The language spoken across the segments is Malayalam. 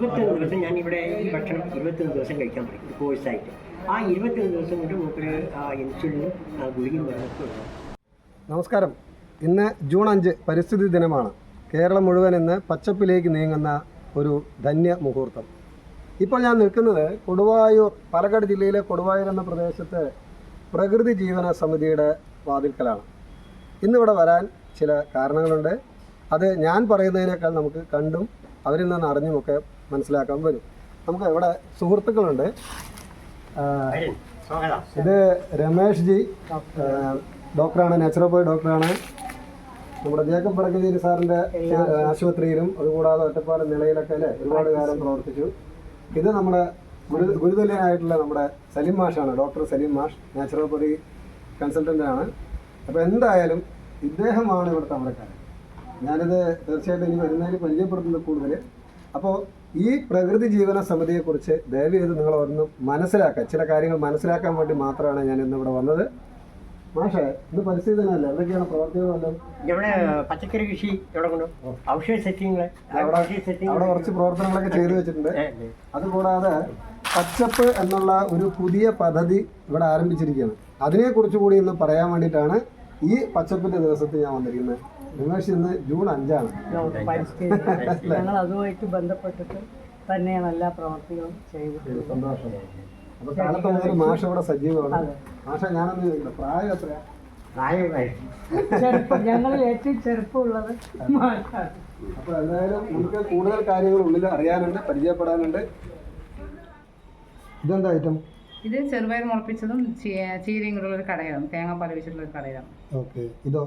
ഇരുപത്തൊന്ന് ദിവസം ഞാൻ ഇവിടെ ഈ ഭക്ഷണം ഇരുപത്തൊന്ന് ദിവസം കഴിക്കാൻ പറ്റും ഒരു കോഴ്സായിട്ട്. ആ ഇരുപത്തൊന്ന് ദിവസം കൊണ്ട് മൂപ്പര് ഇൻസുലിനും ഗുളികയും മരുന്നൊക്കെ നമസ്കാരം. ഇന്ന് ജൂൺ അഞ്ച് പരിസ്ഥിതി ദിനമാണ്. കേരളം മുഴുവൻ ഇന്ന് പച്ചപ്പിലേക്ക് നീങ്ങുന്ന ഒരു ധന്യ മുഹൂർത്തം. ഇപ്പോൾ ഞാൻ നിൽക്കുന്നത് കൊടുവായൂർ പാലക്കാട് ജില്ലയിലെ കൊടുവായൂർ എന്ന പ്രദേശത്ത് പ്രകൃതി ജീവന സമിതിയുടെ വാതിൽക്കലാണ്. ഇന്നിവിടെ വരാൻ ചില കാരണങ്ങളുണ്ട്. അത് ഞാൻ പറയുന്നതിനേക്കാൾ നമുക്ക് കണ്ടും അവരിൽ നിന്ന് അറിഞ്ഞുമൊക്കെ മനസ്സിലാക്കാൻ വരും. നമുക്ക് ഇവിടെ സുഹൃത്തുക്കളുണ്ട്. ഇത് രമേഷ് ജി ഡോക്ടറാണ് നാച്ചുറോപ്പതി ഡോക്ടറാണ്. നമ്മുടെ ജേക്കബ് വടക്കഞ്ചേരി സാറിന്റെ ആശുപത്രിയിലും അതുകൂടാതെ ഒറ്റപ്പാലം നിലയിലൊക്കെ അല്ലേ? ഒരുപാട് കാലം പ്രവർത്തിച്ചു. ഇത് നമ്മുടെ ഗുരു ഗുരുതുല്യനായിട്ടുള്ള നമ്മുടെ സലീം മാഷാണ്. ഡോക്ടർ സലീം മാഷ് നാച്ചുറോപ്പതി കൺസൾട്ടന്റാണ് അപ്പോൾ എന്തായാലും ഇദ്ദേഹമാണ് ഇവിടുത്തെ അമരക്കാരൻ ഞാനിത് തീർച്ചയായിട്ടും ഇനി വരുന്നതിന് പരിചയപ്പെടുത്തുന്നത് കൂടുതൽ. അപ്പോൾ ഈ പ്രകൃതി ജീവന സമിതിയെക്കുറിച്ച് ദയവ് ചെയ്ത് നിങ്ങൾ ഒന്ന് മനസ്സിലാക്കാൻ ചില കാര്യങ്ങൾ മനസ്സിലാക്കാൻ വേണ്ടി മാത്രമാണ് ഞാൻ ഇന്ന് ഇവിടെ വന്നത്. മാഷേ ഇത് പരിസ്ഥിതി ദിനമല്ലേ എന്തൊക്കെയാണ് പ്രവർത്തികളെല്ലാം ഇവിടെ പച്ചക്കറി കൃഷി ഇവിടെ ഔഷധ സെറ്റിങ്ങൾ അവിടെ അവിടെ കുറച്ച് പ്രവർത്തനങ്ങളൊക്കെ ചെയ്തു വെച്ചിട്ടുണ്ട്. അതുകൂടാതെ പച്ചപ്പ് എന്നുള്ള ഒരു പുതിയ പദ്ധതി ഇവിടെ ആരംഭിച്ചിരിക്കുകയാണ്. അതിനെക്കുറിച്ച് കൂടി ഇന്ന് പറയാൻ വേണ്ടിയിട്ടാണ് ഈ പച്ചപ്പിന്റെ ദിവസത്തിൽ ഞാൻ വന്നിരിക്കുന്നത്. രമേശ് ഇന്ന് ജൂൺ അഞ്ചാണ്. പരിസ്ഥിതി ഞങ്ങൾ അതുമായിട്ട് ബന്ധപ്പെട്ടിട്ട് തന്നെയാണ് എല്ലാ പ്രവർത്തികളും ചെയ്തിട്ടുള്ളത്. സന്തോഷം. അപ്പൊ കാലത്ത് മുതൽ മാഷ ഇവിടെ സജീവമാണ്. മാഷ ഞാനൊന്ന് പ്രായം എത്രയാ? പ്രായമായി ചെറുപ്പം ഞങ്ങളിൽ ഏറ്റവും ചെറുപ്പമുള്ളത്. അപ്പൊ എന്തായാലും നമുക്ക് കൂടുതൽ കാര്യങ്ങൾ ഉള്ളിൽ അറിയാനുണ്ട് പരിചയപ്പെടാനുണ്ട്. ഇതെന്താ ഐറ്റം ഇത് ചെറുപയർ മുളപ്പിച്ചതും ചീരയും കൂടെ ഒരു കടയാണ്. തേങ്ങാപ്പാൽ വെച്ചിട്ടുള്ള ഒരു കടയാണ്. ഓക്കെ ഇതോ?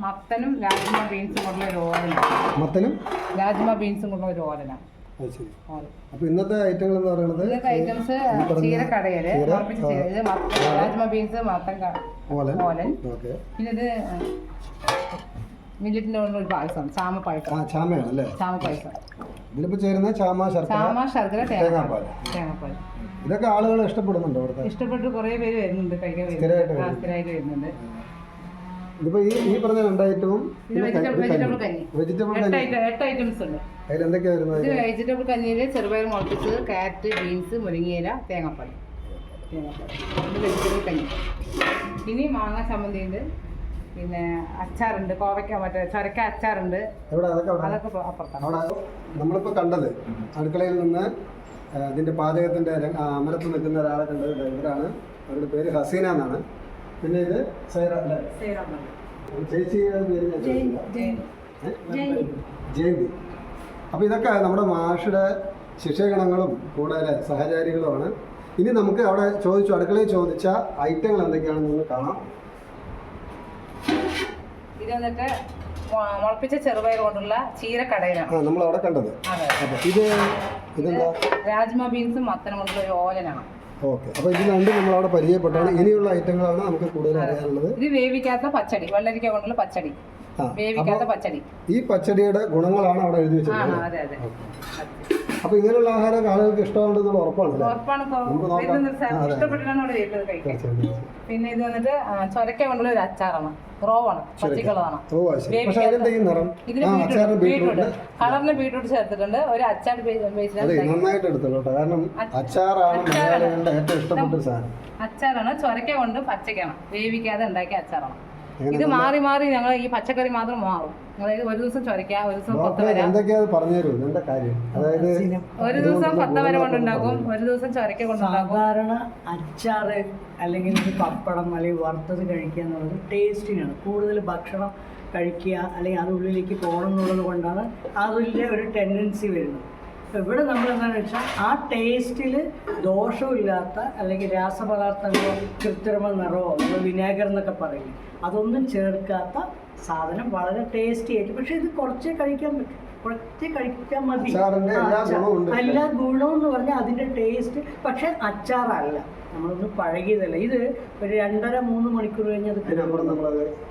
മത്തനും രാജ്മ ബീൻസും കൊണ്ടുള്ള ഒരു ഓരനാണ് മത്തനും? രാജ്മ ബീൻസും കൊണ്ടുള്ള ഒരു ഓലനാണ് അത് ശരി. ഓലൻ അപ്പൊ ഇന്നത്തെ ഐറ്റങ്ങൾ എന്ന് പറയുന്നത് ഇതൊക്കെ ഐറ്റംസ് ചീര ചീര, ഇത് മത്തൻ രാജ്മ ബീൻസ് മത്തൻ ക- ഓലൻ ഓലൻ ഓക്കെ. പിന്നെ ഇത് കൊണ്ടുള്ള ഒരു പായസം ചാമ ആ പായസം ചാമയാണ് അല്ലേ? ചാമ പായസം. ഇതിലിപ്പോ ചേരുന്ന ചാമ ശർക്കര ചാമ ശർക്കര തേങ്ങാപ്പാൽ. തേങ്ങാപ്പാൽ. തേങ്ങാപ്പാൽ. ഇതൊക്കെ ആളുകൾ ഇഷ്ടപ്പെടുന്നുണ്ടോ ഇവിടുത്തെ ഇഷ്ടപ്പെട്ട് കുറേ പേര് വരുന്നുണ്ട് കഴിക്കാൻ സ്ഥിരമായിട്ട് വരുന്നുണ്ട്. ആ, വരുന്നു. സ്ഥിരമായിട്ട് വരുന്നുണ്ട്. ഇതിപ്പോ ഈ ഈ പറഞ്ഞ രണ്ടായിട്ടും വെജിറ്റബിൾ വെജിറ്റബിൾ കഞ്ഞി. വെജിറ്റബിൾ എട്ട് കഞ്ഞി. ഐറ്റം എട്ട് ഐറ്റംസ് ഉണ്ട്. അതിൽ എന്തൊക്കെയാ വരുന്നത് വെജിറ്റബിൾ കഞ്ഞിയിൽ ചെറുപയർ മുളപ്പിച്ചത് കാരറ്റ് ബീൻസ് മുരിങ്ങയില തേങ്ങാപ്പാൽ. തേങ്ങാപ്പാൽ. വെജിറ്റബിൾ കഞ്ഞി. ഇനി മാങ്ങ ചമ്മന്തി ഉണ്ട് പിന്നെ അച്ചാറുണ്ട്. കോവയ്ക്ക മറ്റേ ചൊരക്ക അച്ചാറുണ്ട്. അതൊക്കെ അവിടെ. കണ്ടത് അടുക്കളയിൽ നിന്ന് ഇതിന്റെ പാചകത്തിന്റെ അമരത്ത് നിൽക്കുന്ന ഒരാളെ കണ്ടത് ഇവരാണ്. അവരുടെ പേര് ഹസീന എന്നാണ്. പിന്നെ ഇത് സൈറ അല്ലേ. ഏ? ജയന്തി അപ്പോൾ ഇതൊക്കെ നമ്മുടെ മാഷുടെ ശിക്ഷകണങ്ങളും കൂടാതെ സഹചാരികളുമാണ്. ഇനി നമുക്ക് അവിടെ ചോദിച്ചു അടുക്കളയിൽ ചോദിച്ച ഐറ്റങ്ങൾ എന്തൊക്കെയാണെന്ന് കാണാം. ഇത് വന്നിട്ട് മുളപ്പിച്ച ചെറുപയർ കൊണ്ടുള്ള ചീരക്കടയിലാണ്. നമ്മൾ അവിടെ കണ്ടത്. അപ്പോൾ ഇത് ഇതെന്താ? രാജ്മ ബീൻസും മത്തനും കൊണ്ടുള്ള ഒരു ഓലനാണ് ഓക്കെ. അപ്പോൾ ഇത് രണ്ടും നമ്മൾ അവിടെ പരിചയപ്പെട്ടാണ് ഇനിയുള്ള ഐറ്റങ്ങളാണ് നമുക്ക് കൂടുതൽ അറിയാനുള്ളത്. ഇത് വേവിക്കാത്ത പച്ചടി. വെള്ളരിക്ക കൊണ്ടുള്ള പച്ചടി. വേവിക്കാത്ത പച്ചടി. ഈ പച്ചടിയുടെ ഗുണങ്ങളാണ് അവിടെ എഴുതി വെച്ചത് വെച്ചിട്ടുള്ളത് അപ്പോൾ ഇങ്ങനെയുള്ള ആഹാരം ആളുകൾക്ക് ഇഷ്ടമുണ്ടെന്നുള്ള ഉറപ്പാണ് പിന്നെ ഇത് വന്നിട്ട് ചൊരക്ക കൊണ്ടുള്ള ഒരു അച്ചാറാണ്. റോവാണ് പച്ചക്കളറാണ് കളറിന് ബീട്രൂട്ട് ചേർത്തിട്ടുണ്ട്. ഒരു അച്ചാർ നന്നായിട്ട് കാരണം അച്ചാറാണ് മലയാളികളുടെ ഏറ്റവും ഇഷ്ടപ്പെട്ട സാധനം. അച്ചാറാണ്. ചൊരക്ക കൊണ്ട് പച്ചക്കാണ് വേവിക്കാതെ ഉണ്ടാക്കിയ അച്ചാറാണ്. ഇത് മാറി മാറി ഞങ്ങൾ ഈ പച്ചക്കറി മാത്രം മാറും അതായത് ഒരു ദിവസം ചൊരക്ക ഒരു ദിവസം പത്തവര ഡോക്ടറെ വര അത് പറഞ്ഞു തരൂ എന്താ കാര്യം? അതായത് ഒരു ദിവസം പത്തവര വര കൊണ്ടുണ്ടാക്കും ഒരു ദിവസം ചൊരയ്ക്ക കൊണ്ടുണ്ടാക്കും. സാധാരണ അച്ചാറ് അല്ലെങ്കിൽ പപ്പടം അല്ലെങ്കിൽ വറുത്തത് കഴിക്കുക എന്നുള്ളത് ടേസ്റ്റിനാണ്. കൂടുതൽ ഭക്ഷണം കഴിക്കുക അല്ലെങ്കിൽ അത് ഉള്ളിലേക്ക് പോകണം എന്നുള്ളത് കൊണ്ടാണ് അതിന്റെ ഒരു ടെൻഡൻസി വരുന്നത്. ഇവിടെ നമ്മൾ എന്താണെന്ന് വെച്ചാൽ ആ ടേസ്റ്റിൽ ദോഷമില്ലാത്ത അല്ലെങ്കിൽ രാസപദാർത്ഥങ്ങളോ കൃത്രിമ നിറമോ വിനാഗർ എന്നൊക്കെ പറയും അതൊന്നും ചേർക്കാത്ത സാധനം വളരെ ടേസ്റ്റി ആയിട്ട് പക്ഷേ ഇത് കുറച്ചേ കഴിക്കാൻ പറ്റും. കുറച്ചേ കഴിക്കാൻ മതി. എല്ലാ ഗുണവും എന്ന് പറഞ്ഞാൽ അതിന്റെ ടേസ്റ്റ് പക്ഷെ അച്ചാറല്ല. നമ്മളൊന്ന് പഴകിയതല്ല. ഇത് ഒരു രണ്ടര മൂന്ന് മണിക്കൂർ കഴിഞ്ഞ് അത്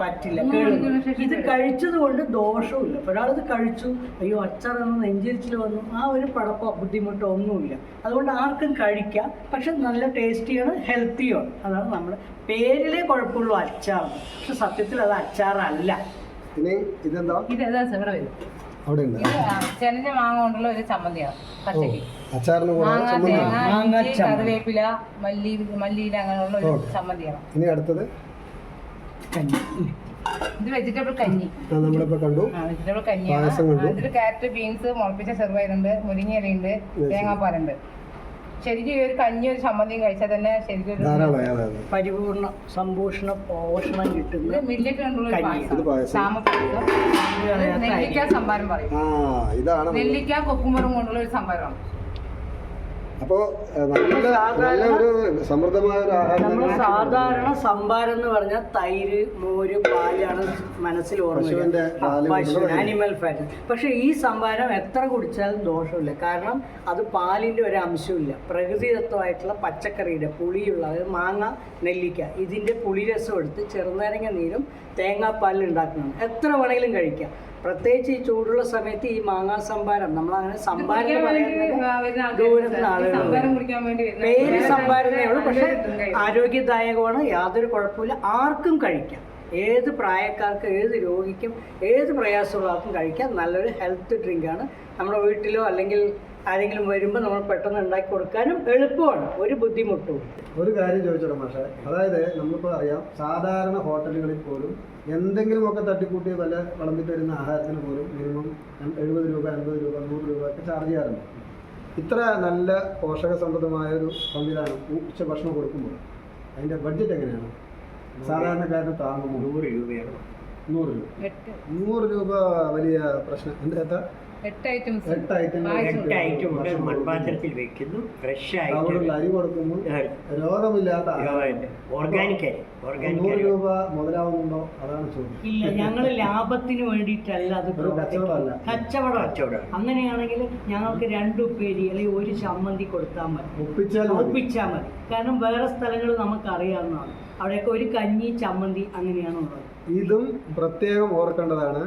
പറ്റില്ല. ഇത് കഴിച്ചത് കൊണ്ട് ദോഷവുമില്ല. ഇല്ല ഒരാളത് കഴിച്ചു. അയ്യോ അച്ചാർ ഒന്ന് നെഞ്ചിരിച്ചിൽ വന്നു. ആ ഒരു പടപ്പോ ബുദ്ധിമുട്ടോ ഒന്നുമില്ല. അതുകൊണ്ട് ആർക്കും കഴിക്കാം. പക്ഷെ നല്ല ടേസ്റ്റിയാണ് ഹെൽത്തിയാണ് അതാണ് നമ്മുടെ പേരിലെ കുഴപ്പമുള്ളൂ അച്ചാർ പക്ഷെ സത്യത്തിൽ അത് അച്ചാറല്ല. ഇനി ഇതെന്താ? അവിടെ ഉണ്ട് ചെനഞ്ഞ മാങ്ങ കൊണ്ടുള്ള ഒരു ചമ്മന്തിയാണ് പച്ചക്ക്. അച്ചാറിന് കൂടെ മാങ്ങ ചമ്മന്തി തേങ്ങ. കറിവേപ്പില മല്ലി മല്ലിയില അങ്ങനെയുള്ള ഒരു ചമ്മന്തിയാണ്. ഇനി അടുത്തത്? കഞ്ഞി. ഇത് വെജിറ്റബിൾ കഞ്ഞി. നമ്മളിപ്പോ കണ്ടു. വെജിറ്റബിൾ കഞ്ഞിയാണ്. പായസം കണ്ടു. ഇതിൽ ക്യാരറ്റ് ബീൻസ് മുളപ്പിച്ച ചെറുപയറുണ്ട് മുരിങ്ങയിലയുണ്ട് തേങ്ങാപ്പാലുണ്ട്. ശരിക്കും ഈ ഒരു കഞ്ഞി ഒരു ചമ്മന്തിയും കഴിച്ചാൽ തന്നെ ശരിക്കും ഒരു ധാരാളമായി അതെ അതെ പരിപൂർണ സമ്പൂഷണ പോഷണം കിട്ടുന്ന മില്ലറ്റ് കൊണ്ടുള്ള ഒരു കഞ്ഞി. ഇത് പായസം പായസം. ചാമപ്പായസം ഇത് നെല്ലിക്ക സംഭാരം പറയും ആ ഇതാണ് നെല്ലിക്ക കൊക്കുമ്പറും കൊണ്ടുള്ള ഒരു സംഭാരമാണ് അപ്പോൾ നല്ല നല്ല ഒരു സമൃദ്ധമായ ഒരു ആഹാരം നമ്മൾ സാധാരണ സംഭാരം എന്ന് പറഞ്ഞാൽ തൈര് മോര് പാലാണ് മനസ്സിൽ ഓർമ്മ പശുവിന്റെ പാൽ കൊണ്ടുള്ള ആനിമൽ ഫാറ്റ് പക്ഷെ ഈ സംഭാരം എത്ര കുടിച്ചാലും ദോഷമില്ല. കാരണം അത് പാലിന്റെ ഒരു അംശമില്ല. പ്രകൃതിദത്തമായിട്ടുള്ള പച്ചക്കറിയുടെ പുളിയുള്ള അതായത് മാങ്ങ നെല്ലിക്ക ഇതിന്റെ പുളിരസം എടുത്ത് ചെറുനാരങ്ങ നീരും തേങ്ങാപ്പാലിൽ ഉണ്ടാക്കുന്നതാണ്. എത്ര വേണമെങ്കിലും കഴിക്കാം. പ്രത്യേകിച്ച് ഈ ചൂടുള്ള സമയത്ത് ഈ മാങ്ങാ സംഭാരം നമ്മൾ അങ്ങനെ സംഭാരം പേര് സംഭാരമേ ഉള്ളൂ പക്ഷെ ആരോഗ്യദായകമാണ് യാതൊരു കുഴപ്പമില്ല ആർക്കും കഴിക്കാം. ഏത് പ്രായക്കാർക്കും ഏത് രോഗിക്കും ഏത് പ്രയാസമുള്ള ആർക്കും കഴിക്കാം. നല്ലൊരു ഹെൽത്ത് ഡ്രിങ്കാണ് നമ്മുടെ വീട്ടിലോ അല്ലെങ്കിൽ ആരെങ്കിലും വരുമ്പോൾ നമ്മൾ പെട്ടെന്ന് ഉണ്ടാക്കി കൊടുക്കാനും എളുപ്പമാണ്. ഒരു ബുദ്ധിമുട്ടും ഒരു കാര്യം ചോദിച്ചോട്ടെ മാഷെ? അതായത് നമ്മളിപ്പോൾ അറിയാം സാധാരണ ഹോട്ടലുകളിൽ പോലും എന്തെങ്കിലുമൊക്കെ തട്ടിക്കൂട്ടി വല്ല വളർന്നിട്ട് വരുന്ന ആഹാരത്തിന് പോലും മിനിമം എഴുപത് രൂപ അൻപത് രൂപ നൂറ് രൂപ ഒക്കെ ചാർജ് ചെയ്യാറുണ്ട്. ഇത്ര നല്ല പോഷക സമൃദ്ധമായ ഒരു സംവിധാനം ഉച്ച ഭക്ഷണം കൊടുക്കുമ്പോൾ അതിന്റെ ബഡ്ജറ്റ് എങ്ങനെയാണ്? സാധാരണക്കാരന് താങ്ങുമ്പോൾ നൂറ് രൂപയാണ്. നൂറ് രൂപ. നൂറ് രൂപ വലിയ പ്രശ്നം. എത്ര എട്ട് ഐറ്റംസ് എട്ട് ഐറ്റം എട്ട് മൺപാത്രത്തിൽ വെക്കുന്നു. ഫ്രഷ് ആയിട്ട് അരി കൊടുക്കുന്നു. രോഗമില്ലാത്ത ഓർഗാനിക് അരി. ഓർഗാനിക് നൂറ് രൂപ മുതലാവുന്നുണ്ടോ അതാണ് ചോദ്യം. ഇല്ല ഞങ്ങൾ ലാഭത്തിന് വേണ്ടിയിട്ടല്ല അത് കച്ചവടം. കച്ചവടം. അങ്ങനെയാണെങ്കിൽ ഞങ്ങൾക്ക് രണ്ട് പേര് അല്ലെങ്കിൽ ഒരു ചമ്മന്തി കൊടുത്താൽ മതി. ഒപ്പിച്ചാൽ മതി. ഒപ്പിച്ചാൽ മതി. കാരണം വേറെ സ്ഥലങ്ങൾ നമുക്ക് അറിയാവുന്നതാണ് അവിടെയൊക്കെ ഒരു കഞ്ഞി ചമ്മന്തി അങ്ങനെയാണ് ഉള്ളത്. ഇതും പ്രത്യേകം ഓർക്കേണ്ടതാണ്.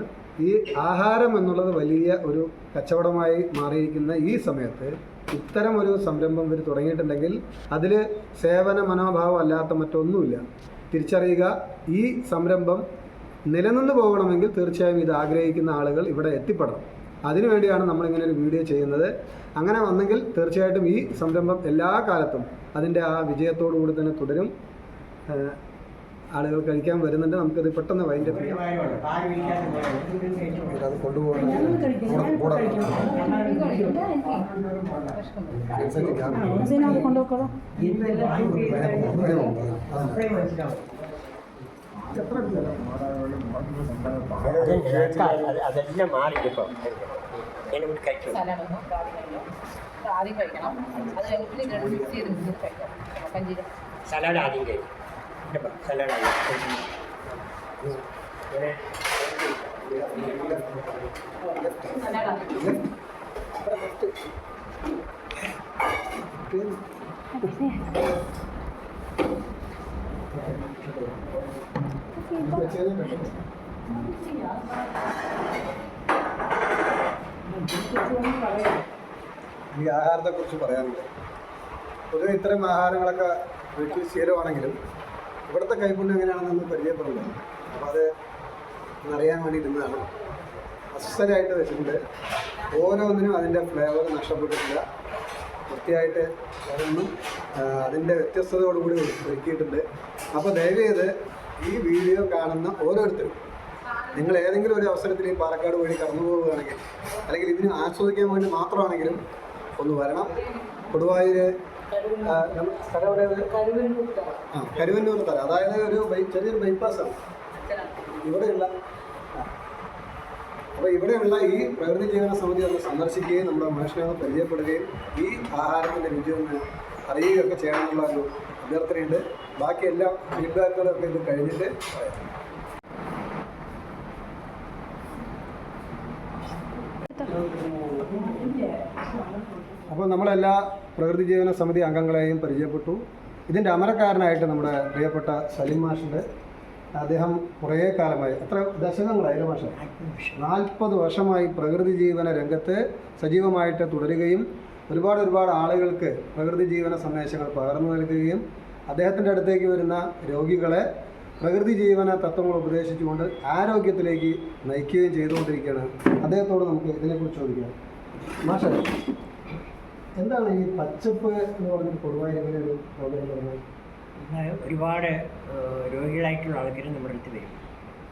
ഈ ആഹാരം എന്നുള്ളത് വലിയ ഒരു കച്ചവടമായി മാറിയിരിക്കുന്ന ഈ സമയത്ത് ഇത്തരം ഒരു സംരംഭം ഇവർ തുടങ്ങിയിട്ടുണ്ടെങ്കിൽ അതിൽ സേവന മനോഭാവം അല്ലാത്ത മറ്റൊന്നുമില്ല. തിരിച്ചറിയുക ഈ സംരംഭം നിലനിന്ന് പോകണമെങ്കിൽ തീർച്ചയായും ഇത് ആഗ്രഹിക്കുന്ന ആളുകൾ ഇവിടെ എത്തിപ്പെടണം. അതിനുവേണ്ടിയാണ് നമ്മളിങ്ങനെ ഒരു വീഡിയോ ചെയ്യുന്നത്. അങ്ങനെ വന്നെങ്കിൽ തീർച്ചയായിട്ടും ഈ സംരംഭം എല്ലാ കാലത്തും അതിന്റെ ആ വിജയത്തോടു കൂടി തന്നെ തുടരും. ആളുകൾ കഴിക്കാൻ വരുന്നുണ്ട്. നമുക്കത് പെട്ടെന്ന് വൈൻഡ് അപ്പ് ചെയ്യാം. അത് അതെല്ലാം മാറി ആദ്യം കഴിക്കണം. അത് കഴിഞ്ഞിട്ട് സലാഡ് ആദ്യം കഴിക്കും സലാഡ് ആദ്യം ഈ ആഹാരത്തെക്കുറിച്ച് പൊതുവെ ഇത്തരം ആഹാരങ്ങളൊക്കെ വീട്ടിൽ ശീലമാണെങ്കിലും ഇവിടുത്തെ കൈപ്പുണ്യം എങ്ങനെയാണെന്ന് പരിചയപ്പെടുന്നത് അപ്പോൾ അത് അറിയാൻ വേണ്ടി ഇരുന്നതാണ്. അസ്സലായിട്ട് വെച്ചിട്ടുണ്ട്. ഓരോന്നിനും അതിന്റെ ഫ്ലേവർ നഷ്ടപ്പെട്ടിട്ടില്ല. വൃത്തിയായിട്ട് ഓരോന്നും അതിന്റെ വ്യത്യസ്തതയോടുകൂടി ഒരുക്കിയിട്ടുണ്ട്. അപ്പോൾ ദയവേത് ഈ വീഡിയോ കാണുന്ന ഓരോരുത്തരും നിങ്ങൾ ഏതെങ്കിലും ഒരു അവസരത്തിൽ ഈ പാലക്കാട് വഴി കടന്നു പോവുകയാണെങ്കിൽ അല്ലെങ്കിൽ ഇതിന് ആസ്വദിക്കാൻ വേണ്ടി മാത്രമാണെങ്കിലും ഒന്ന് വരണം. കൊടുവായൂർ സ്ഥലം? ആ കരുവന്നൂർ തല അതായത് ഒരു ചെറിയൊരു ബൈപ്പാസാണ് ഇവിടെയുള്ള അപ്പോൾ ഇവിടെയുള്ള ഈ പ്രകൃതി ജീവന സമിതി ഒന്ന് സന്ദർശിക്കുകയും നമ്മുടെ മനുഷ്യനെ പരിചയപ്പെടുകയും ഈ ആഹാരത്തിന്റെ രുചി ഒന്ന് അറിയുകയൊക്കെ ചെയ്യണമെന്നുള്ള ഒരു അഭ്യർത്ഥനയുണ്ട്. ബാക്കി എല്ലാ ഫീഡ്ബാക്കുകളൊക്കെ ഇത് കഴിഞ്ഞിട്ട് പറയാം. അപ്പോൾ നമ്മളെല്ലാ പ്രകൃതി ജീവന സമിതി അംഗങ്ങളെയും പരിചയപ്പെട്ടു. ഇതിന്റെ അമരക്കാരനായിട്ട് നമ്മുടെ പ്രിയപ്പെട്ട സലീം മാഷിന്റെ അദ്ദേഹം കുറേ കാലമായി എത്ര ദശകങ്ങളായി മാഷ? നാൽപ്പത് വർഷമായി പ്രകൃതി ജീവന രംഗത്ത് സജീവമായിട്ട് തുടരുകയും ഒരുപാട് ഒരുപാട് ആളുകൾക്ക് പ്രകൃതി ജീവന സന്ദേശങ്ങൾ പകർന്നു നൽകുകയും അദ്ദേഹത്തിന്റെ അടുത്തേക്ക് വരുന്ന രോഗികളെ പ്രകൃതി ജീവന തത്വങ്ങൾ ഉപദേശിച്ചുകൊണ്ട് ആരോഗ്യത്തിലേക്ക് നയിക്കുകയും ചെയ്തുകൊണ്ടിരിക്കുകയാണ്. അദ്ദേഹത്തോട് നമുക്ക് ഇതിനെക്കുറിച്ച് ചോദിക്കാം. മാഷ എന്താണ് ഈ പച്ചപ്പ് എന്ന് പറഞ്ഞിട്ട് പൊതുവായ ഇങ്ങനെ ഒരു പ്രോഗ്രാം പറഞ്ഞത് ഇന്ന് ഒരുപാട് രോഗികളായിട്ടുള്ള ആൾക്കാർ നമ്മുടെ അടുത്ത് വരും.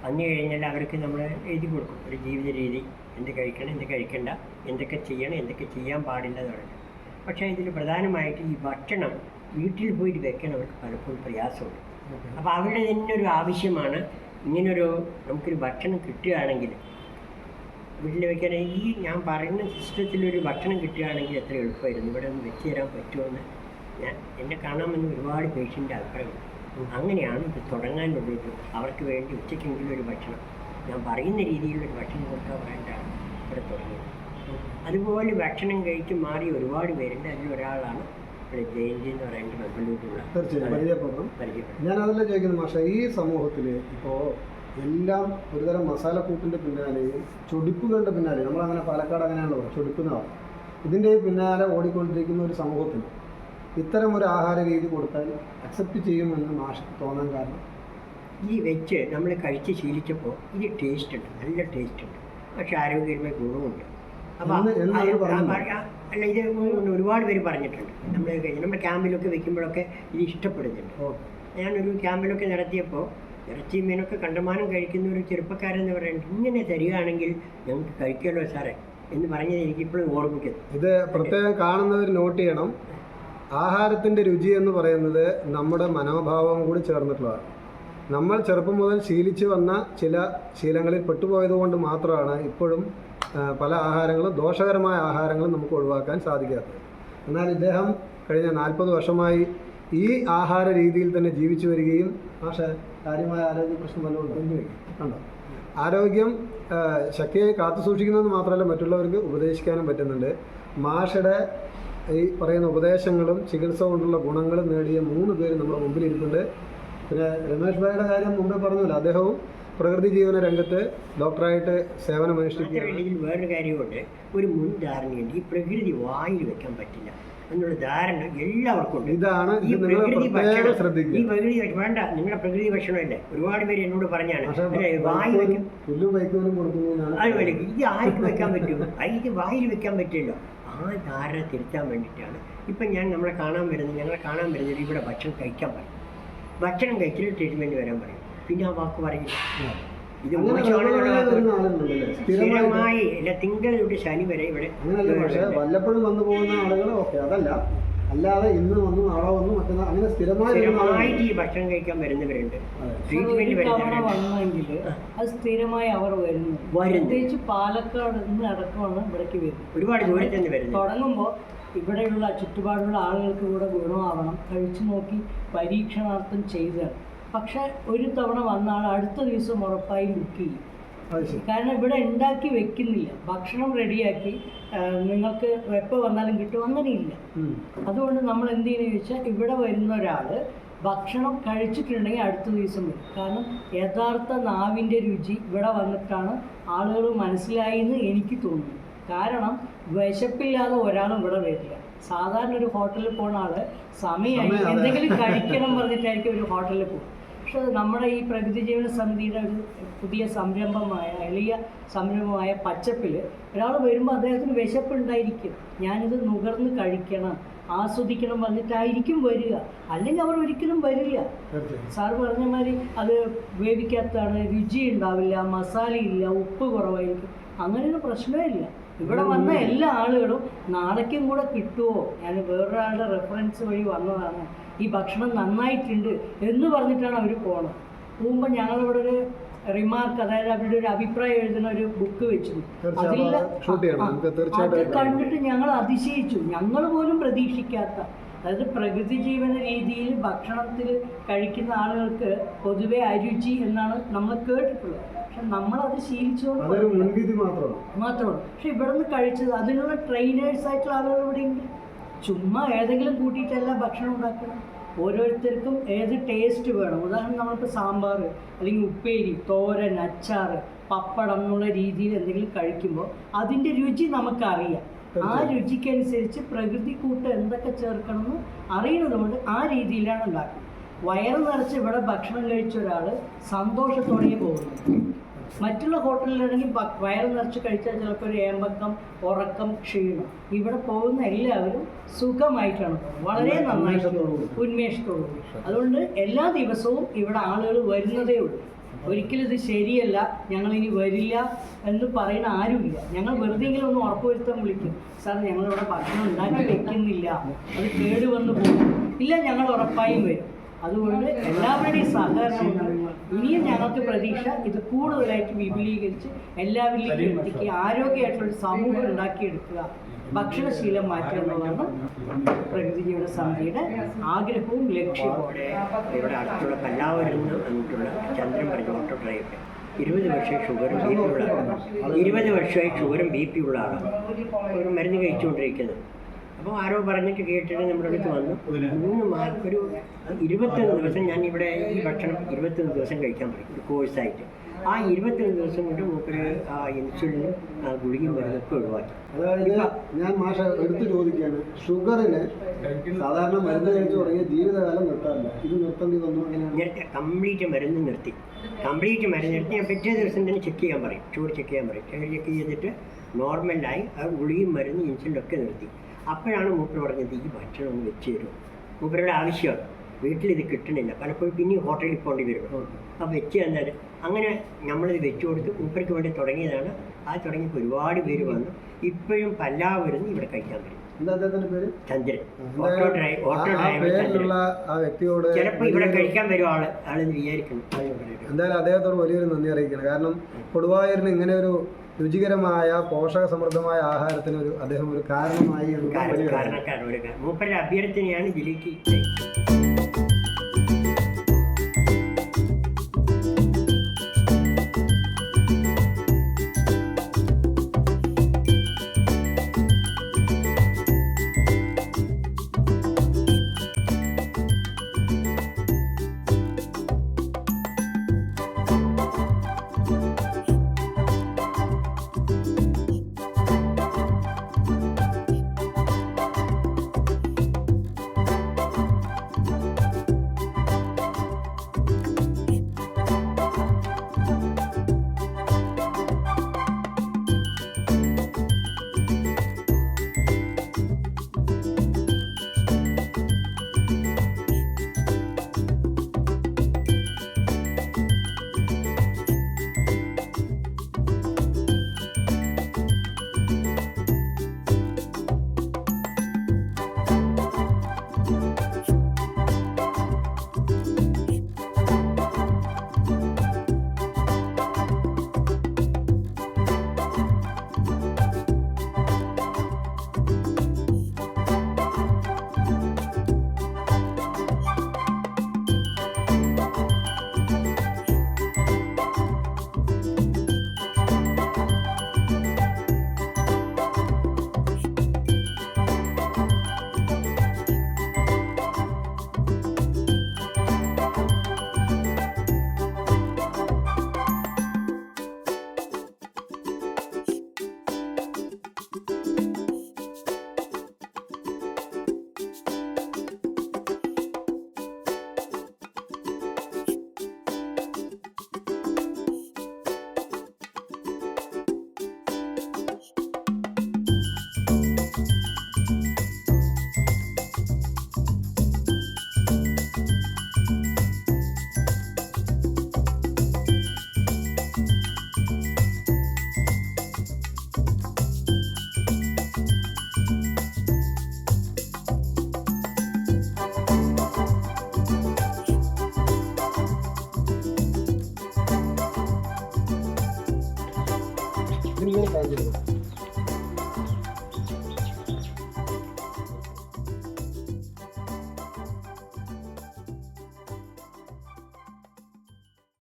വന്നു കഴിഞ്ഞാൽ അവർക്ക് നമ്മൾ എഴുതി കൊടുക്കും. ഒരു ജീവിത രീതി എന്ത് കഴിക്കണം എന്ത് കഴിക്കണ്ട എന്തൊക്കെ ചെയ്യണം എന്തൊക്കെ ചെയ്യാൻ പാടില്ല എന്ന് പറയുന്നത് പക്ഷേ ഇതിൽ പ്രധാനമായിട്ട് ഈ ഭക്ഷണം വീട്ടിൽ പോയിട്ട് വെക്കാൻ അവർക്ക് പലപ്പോഴും പ്രയാസമുണ്ട്. അപ്പോൾ അവരുടെ തന്നെ ഒരു ആവശ്യമാണ് ഇങ്ങനൊരു നമുക്കൊരു ഭക്ഷണം കിട്ടുകയാണെങ്കിൽ വീട്ടിൽ വെക്കാൻ. ഈ ഞാൻ പറയുന്ന സിസ്റ്റത്തിലൊരു ഭക്ഷണം കിട്ടുകയാണെങ്കിൽ എത്ര എളുപ്പമായിരുന്നു. ഇവിടെ ഒന്ന് വെച്ച് തരാൻ പറ്റുമെന്ന് ഞാൻ എന്നെ കാണാമെന്ന് ഒരുപാട് പേഷ്യന്റെ അഭിപ്രായമുണ്ട് അങ്ങനെയാണ് ഇത് തുടങ്ങാനുള്ളത്. അവർക്ക് വേണ്ടി ഉച്ചയ്ക്കെങ്കിലും ഒരു ഭക്ഷണം. ഞാൻ പറയുന്ന രീതിയിലൊരു ഭക്ഷണം കൊടുക്കാൻ വേണ്ടിയാണ് ഇവിടെ തുടങ്ങിയത്. അതുപോലെ ഭക്ഷണം കഴിച്ച് മാറി ഒരുപാട് പേരുണ്ട് അതിൽ ഒരാളാണ് ജയന്തി എന്ന് ബംഗളൂരുള്ള തീർച്ചയായും. പരിചയപ്പെട്ടത് ഞാൻ അതല്ല ചോദിക്കുന്നത് മാഷ ഈ സമൂഹത്തിൽ ഇപ്പോൾ എല്ലാം ഒരുതരം മസാലക്കൂട്ടിന്റെ പിന്നാലെയും ചൊടിപ്പുകളുടെ പിന്നാലെ. നമ്മളങ്ങനെ പാലക്കാട് അങ്ങനെയാണല്ലോ ചൊടിപ്പുന്നതാണ് ചൊടിപ്പ് എന്ന് പറയും ഇതിന്റെ പിന്നാലെ ഓടിക്കൊണ്ടിരിക്കുന്ന ഒരു സമൂഹത്തിന് ഇത്തരം ഒരു ആഹാര രീതി കൊടുത്താൽ അക്സെപ്റ്റ് ചെയ്യുമെന്ന് മാഷക്ക് തോന്നാൻ കാരണം? ഈ വെച്ച് നമ്മൾ കഴിച്ച് ശീലിച്ചപ്പോൾ ഇത് ടേസ്റ്റ് ഉണ്ട് നല്ല ടേസ്റ്റ് ഉണ്ട്. പക്ഷെ ആരോഗ്യപരമായ ഗുണമുണ്ട്. അല്ല ഇത് ഒരുപാട് പേര് പറഞ്ഞിട്ടുണ്ട്. നമ്മൾ നമ്മുടെ ക്യാമ്പിലൊക്കെ വെക്കുമ്പോഴൊക്കെ ഇത് ഇഷ്ടപ്പെടുന്നുണ്ട്. ഓ. ഞാനൊരു ക്യാമ്പിലൊക്കെ നടത്തിയപ്പോൾ ഇറച്ചി മീനൊക്കെ കണ്ടമാനം കഴിക്കുന്ന ഒരു ചെറുപ്പക്കാരെന്ന് പറയുന്നത് ഇങ്ങനെ തരികയാണെങ്കിൽ ഞങ്ങൾക്ക് കഴിക്കല്ലോ സാറേ എന്ന് പറഞ്ഞത് എനിക്ക് ഇപ്പോഴും ഓർമ്മിക്കുന്നു. ഇത് പ്രത്യേകം കാണുന്നവർ നോട്ട് ചെയ്യണം. ആഹാരത്തിന്റെ രുചി എന്ന് പറയുന്നത് നമ്മുടെ മനോഭാവവും കൂടി ചേർന്നിട്ടുള്ളതാണ്. നമ്മൾ ചെറുപ്പം മുതൽ ശീലിച്ചു വന്ന ചില ശീലങ്ങളിൽ പെട്ടുപോയതുകൊണ്ട് മാത്രമാണ് ഇപ്പോഴും പല ആഹാരങ്ങളും ദോഷകരമായ ആഹാരങ്ങളും നമുക്ക് ഒഴിവാക്കാൻ സാധിക്കാത്തത്. എന്നാൽ ഇദ്ദേഹം കഴിഞ്ഞ നാൽപ്പത് വർഷമായി ഈ ആഹാര രീതിയിൽ തന്നെ ജീവിച്ചു വരികയും പക്ഷേ കാര്യമായ ആരോഗ്യ പ്രശ്നം വല്ലതും ഉണ്ടോ? ആരോഗ്യം ശക്തിയായി കാത്തു സൂക്ഷിക്കുന്നത് മാത്രമല്ല മറ്റുള്ളവർക്ക് ഉപദേശിക്കാനും പറ്റുന്നുണ്ട്. മാഷയുടെ ഈ പറയുന്ന ഉപദേശങ്ങളും ചികിത്സ കൊണ്ടുള്ള ഗുണങ്ങളും നേടിയ മൂന്ന് പേര് നമ്മുടെ മുമ്പിൽ ഇരിപ്പുണ്ട് പിന്നെ രമേഷ് ഭായിയുടെ കാര്യം മുമ്പേ പറഞ്ഞല്ലോ അദ്ദേഹവും പ്രകൃതി ജീവന രംഗത്ത് ഡോക്ടറായിട്ട് സേവനമനുഷ്ഠിക്കുകയാണ്. മാത്രമല്ല ഇതിൽ വേറൊരു കാര്യമുണ്ട് ഒരു മുൻധാരണയുണ്ട്. ഈ പ്രകൃതി വായിൽ വെക്കാൻ പറ്റില്ല. എന്നുള്ള ധാരണ എല്ലാവർക്കും ഉണ്ട്. ഇതാണ് ഈ പ്രകൃതി ഭക്ഷണം ഈ പ്രകൃതി വേണ്ട നിങ്ങളുടെ പ്രകൃതി ഭക്ഷണമല്ലേ ഒരുപാട് പേര് എന്നോട് പറഞ്ഞാണ്. വായി വെക്കും. അതുപോലെ ഇത് ആർക്ക് വെക്കാൻ പറ്റും? അതിന് ഇത് വായിൽ വെക്കാൻ പറ്റില്ല ആ ധാരണ തിരുത്താൻ വേണ്ടിയിട്ടാണ്. ഇപ്പം ഞാൻ നമ്മളെ കാണാൻ വരുന്നത് ഞങ്ങളെ കാണാൻ വരുന്നത് ഇവിടെ ഭക്ഷണം കഴിക്കാൻ പറയും. ഭക്ഷണം കഴിച്ചിട്ട് ട്രീറ്റ്മെന്റ് വരാൻ പറയും. പിന്നെ ആ വാക്ക് പറയില്ല. ഇത് സ്ഥിരമായി അല്ല തിങ്കൾ തൊട്ട് ശനി വരെ ഇവിടെ അങ്ങനല്ല പക്ഷേ വല്ലപ്പോഴും വന്നു പോകുന്ന ആളുകൾ ഓക്കെ അതല്ല. അല്ലാതെ ഇന്ന് വന്നു നാളെ വന്നു മറ്റന്നാൾ അങ്ങനെ സ്ഥിരമായി സ്ഥിരമായിട്ട് ഈ ഭക്ഷണം കഴിക്കാൻ വരുന്നവരുണ്ട്. അതെ. ട്രീറ്റ്മെന്റ് വന്നെങ്കിൽ അത് സ്ഥിരമായി അവർ വരുന്നു. പ്രത്യേകിച്ച് പാലക്കാട് നിന്ന് അടക്കമാണ് ഇവിടേക്ക് വരുന്നത്. ഒരുപാട് ജോലി നിന്ന് വരുന്നത്. തുടങ്ങുമ്പോൾ ഇവിടെയുള്ള ചുറ്റുപാടുള്ള ആളുകൾക്ക് കൂടെ ഗുണമാവണം. കഴിച്ചു നോക്കി പരീക്ഷണാർത്ഥം ചെയ്തതാണ് പക്ഷെ ഒരു തവണ വന്നാൽ അടുത്ത ദിവസം ഉറപ്പായി ബുക്ക് ചെയ്യും. കാരണം ഇവിടെ ഉണ്ടാക്കി വെക്കുന്നില്ല. ഭക്ഷണം റെഡിയാക്കി നിങ്ങൾക്ക് എപ്പോൾ വന്നാലും കിട്ടും അങ്ങനെയില്ല. അതുകൊണ്ട് നമ്മൾ എന്ത് ചെയ്യുന്ന ചോദിച്ചാൽ ഇവിടെ വരുന്ന ഒരാൾ ഭക്ഷണം കഴിച്ചിട്ടുണ്ടെങ്കിൽ അടുത്ത ദിവസം വരും. കാരണം യഥാർത്ഥ നാവിന്റെ രുചി ഇവിടെ വന്നിട്ടാണ് ആളുകൾ മനസ്സിലായി എന്ന് എനിക്ക് തോന്നുന്നു. കാരണം വിശപ്പില്ലാതെ ഒരാളും ഇവിടെ വരില്ല. സാധാരണ ഒരു ഹോട്ടലിൽ പോണ ആൾ സമയമായി സമയം, എന്തെങ്കിലും കഴിക്കണം പറഞ്ഞിട്ടായിരിക്കും ഒരു ഹോട്ടലിൽ പോകും പക്ഷെ നമ്മുടെ ഈ പ്രകൃതി ജീവന സന്ധിയുടെ ഒരു പുതിയ സംരംഭമായ എളിയ സംരംഭമായ പച്ചപ്പിൽ ഒരാൾ വരുമ്പോൾ അദ്ദേഹത്തിന് വിശപ്പുണ്ടായിരിക്കും. ഞാനിത് നുകർന്ന് കഴിക്കണം ആസ്വദിക്കണം വന്നിട്ടായിരിക്കും വരിക. അല്ലെങ്കിൽ അവർ ഒരിക്കലും വരില്ല. സാർ പറഞ്ഞ മാതിരി അത് വേവിക്കാത്തതാണ് രുചി ഉണ്ടാവില്ല മസാലയില്ല ഉപ്പ് കുറവായിരിക്കും. അങ്ങനെയൊരു പ്രശ്നമേ ഇല്ല. ഇവിടെ വന്ന എല്ലാ ആളുകളും നാളേക്കും കൂടെ കിട്ടുമോ ഞാൻ വേറൊരാളുടെ റെഫറൻസ് വഴി വന്നതാണ്. ഈ ഭക്ഷണം നന്നായിട്ടുണ്ട് എന്ന് പറഞ്ഞിട്ടാണ് അവർ പോകണം പോകുമ്പോൾ ഞങ്ങളിവിടെ ഒരു റിമാർക്ക് അതായത് അവരുടെ ഒരു അഭിപ്രായം എഴുതുന്ന ഒരു ബുക്ക് വെച്ചു അതിൽ അത് കണ്ടിട്ട് ഞങ്ങൾ അതിശയിച്ചു. ഞങ്ങൾ പോലും പ്രതീക്ഷിക്കാത്ത അതായത് പ്രകൃതി ജീവന രീതിയിൽ ഭക്ഷണത്തിൽ കഴിക്കുന്ന ആളുകൾക്ക് പൊതുവെ അരുചി എന്നാണ് നമ്മൾ കേട്ടിട്ടുള്ളത്. പക്ഷെ നമ്മളത് ശീലിച്ചുകൊണ്ട് മാത്രമാണ്. പക്ഷെ ഇവിടെ നിന്ന് കഴിച്ചത് അതിനുള്ള ട്രെയിനേഴ്സ് ആയിട്ടുള്ള ആളുകൾ ഇവിടെ ഉണ്ട് ചുമ്മാ ഏതെങ്കിലും കൂട്ടിയിട്ടല്ല ഭക്ഷണം ഉണ്ടാക്കുക. ഓരോരുത്തർക്കും ഏത് ടേസ്റ്റ് വേണം. ഉദാഹരണം നമ്മളിപ്പോൾ സാമ്പാർ അല്ലെങ്കിൽ ഉപ്പേരി തോരൻ അച്ചാർ പപ്പടം എന്നുള്ള രീതിയിൽ എന്തെങ്കിലും കഴിക്കുമ്പോൾ അതിന്റെ രുചി നമുക്കറിയാം. ആ രുചിക്കനുസരിച്ച് പ്രകൃതി കൂട്ട് എന്തൊക്കെ ചേർക്കണമെന്ന് അറിയുന്നത് കൊണ്ട് ആ രീതിയിലാണ് ഉണ്ടാക്കുന്നത്. വയറ് നിറച്ച് ഇവിടെ ഭക്ഷണം കഴിച്ച ഒരാൾ സന്തോഷത്തോടെ പോകുന്നു. മറ്റുള്ള ഹോട്ടലിലാണെങ്കിൽ വയറ് നിറച്ച് കഴിച്ചാൽ ചിലപ്പോൾ ഒരു ഏമ്പക്കം ഉറക്കം ക്ഷീണം. ഇവിടെ പോകുന്ന എല്ലാവരും സുഖമായിട്ടാണ് വളരെ നന്നായിട്ട്. ഉന്മേഷത്തോടുകൂടി അതുകൊണ്ട് എല്ലാ ദിവസവും ഇവിടെ ആളുകൾ വരുന്നതേ ഉള്ളൂ. ഒരിക്കലും ഇത് ശരിയല്ല. ഞങ്ങൾ ഇനി വരില്ല എന്ന് പറയുന്ന ആരുമില്ല. ഞങ്ങൾ വെറുതെങ്കിലും ഒന്ന് ഉറപ്പുവരുത്താൻ വിളിക്കും. സാർ ഞങ്ങളിവിടെ ഭക്ഷണം ഉണ്ടാക്കി വെക്കുന്നില്ല. അത് കേടുവന്ന് പോകും ഇല്ല ഞങ്ങൾ ഉറപ്പായും വരും. അതുകൊണ്ട് എല്ലാവരുടെയും സഹകരണം ഇനിയും ഞങ്ങൾക്ക് പ്രതീക്ഷ ഇത് കൂടുതലായിട്ട് വിപുലീകരിച്ച് എല്ലാവരിലേക്കും എത്തിക്കുക ആരോഗ്യമായിട്ടുള്ള ഒരു സമൂഹം ഉണ്ടാക്കിയെടുക്കുക. ഭക്ഷണശീലം മാറ്റുക എന്നുള്ളതാണ് പ്രകൃതി സമിതിയുടെ ആഗ്രഹവും ലക്ഷ്യവും. ഇവിടെ അടുത്തുള്ള നിന്ന് ചന്ദ്രൻ പറഞ്ഞ ഓട്ടോ ഡ്രൈവർ ഇരുപത് വർഷമായി ഷുഗറും ബി പി ഉള്ള ഇരുപത് വർഷമായി ഷുഗറും ബി പി ഉള്ള ആളാണ്. ഒരു മരുന്ന് കഴിച്ചുകൊണ്ടിരിക്കുന്നത്. അപ്പോൾ ആരോ പറഞ്ഞിട്ട് കേട്ടിട്ട് നമ്മുടെ അടുത്ത് വന്നു. മൂന്ന് മാസം ഒരു ഇരുപത്തൊന്ന് ദിവസം ഞാൻ ഇവിടെ ഈ ഭക്ഷണം ഇരുപത്തൊന്ന് ദിവസം കഴിക്കാൻ പറയും ഒരു കോഴ്സായിട്ട്. ആ ഇരുപത്തൊന്ന് ദിവസം കൊണ്ട് മൂപ്പര് ആ ഇൻസുലിനും ആ ഗുളികയും മരുന്നൊക്കെ ഒഴിവാക്കി. അതായത് ഞാൻ മാഷ എടുത്തു ചോദിക്കുകയാണ് ഷുഗറിന് സാധാരണ മരുന്ന് കഴിച്ചു തുടങ്ങിയ ജീവിതകാലം നിർത്താറില്ല. ഇത് നിർത്തേണ്ടി വന്നു നിർത്തി കംപ്ലീറ്റ് മരുന്ന് നിർത്തി. കംപ്ലീറ്റ് മരുന്ന് നിർത്തി. ഞാൻ പിറ്റേ ദിവസം തന്നെ ചെക്ക് ചെയ്യാൻ പറയും. ഷുഗർ ചെക്ക് ചെയ്യാൻ പറയും. ഷുഗർ ചെക്ക് ചെയ്തിട്ട് നോർമലായി ആ ഗുളിയും മരുന്ന് ഇൻസുലിനും ഒക്കെ നിർത്തി. അപ്പോഴാണ് മൂപ്പർ പറഞ്ഞത് ഈ ഭക്ഷണം ഒന്ന് വെച്ച് തരും. മൂപ്പരുടെ ആവശ്യമാണ് വീട്ടിൽ ഇത് കിട്ടണില്ല. പലപ്പോഴും പിന്നെയും ഹോട്ടലിൽ പോകേണ്ടി വരും. അപ്പോൾ വെച്ച് തന്നാൽ അങ്ങനെ നമ്മളിത് വെച്ച് കൊടുത്ത് മൂപ്പർക്ക് വേണ്ടി തുടങ്ങിയതാണ്. ആ തുടങ്ങിയപ്പോൾ ഒരുപാട് പേര് വന്നു. ഇപ്പോഴും പല്ലാവരും ഇവിടെ കഴിക്കാൻ വരും. എന്താ അദ്ദേഹത്തിന്റെ പേര്? ചന്ദ്രൻ. ഓട്ടോ ഡ്രൈവ് ആ- ഓട്ടോ ആ ഡ്രൈവർ ആ വ്യക്തിയോട് ചിലപ്പോൾ ഇവിടെ കഴിക്കാൻ വരും ആൾ ആളെന്ന് വിചാരിക്കണം എന്തായാലും അദ്ദേഹത്തോട് വലിയൊരു നന്ദി അറിയിക്കണം കാരണം കൊടുവായൂരിന് ഇങ്ങനെ ഒരു രുചികരമായ പോഷക സമൃദ്ധമായ ആഹാരത്തിന് ഒരു അദ്ദേഹം ഒരു കാരണമായി ഒരു. മൂപ്പരുടെ അഭ്യർത്ഥനയാണ് ജിലേക്ക്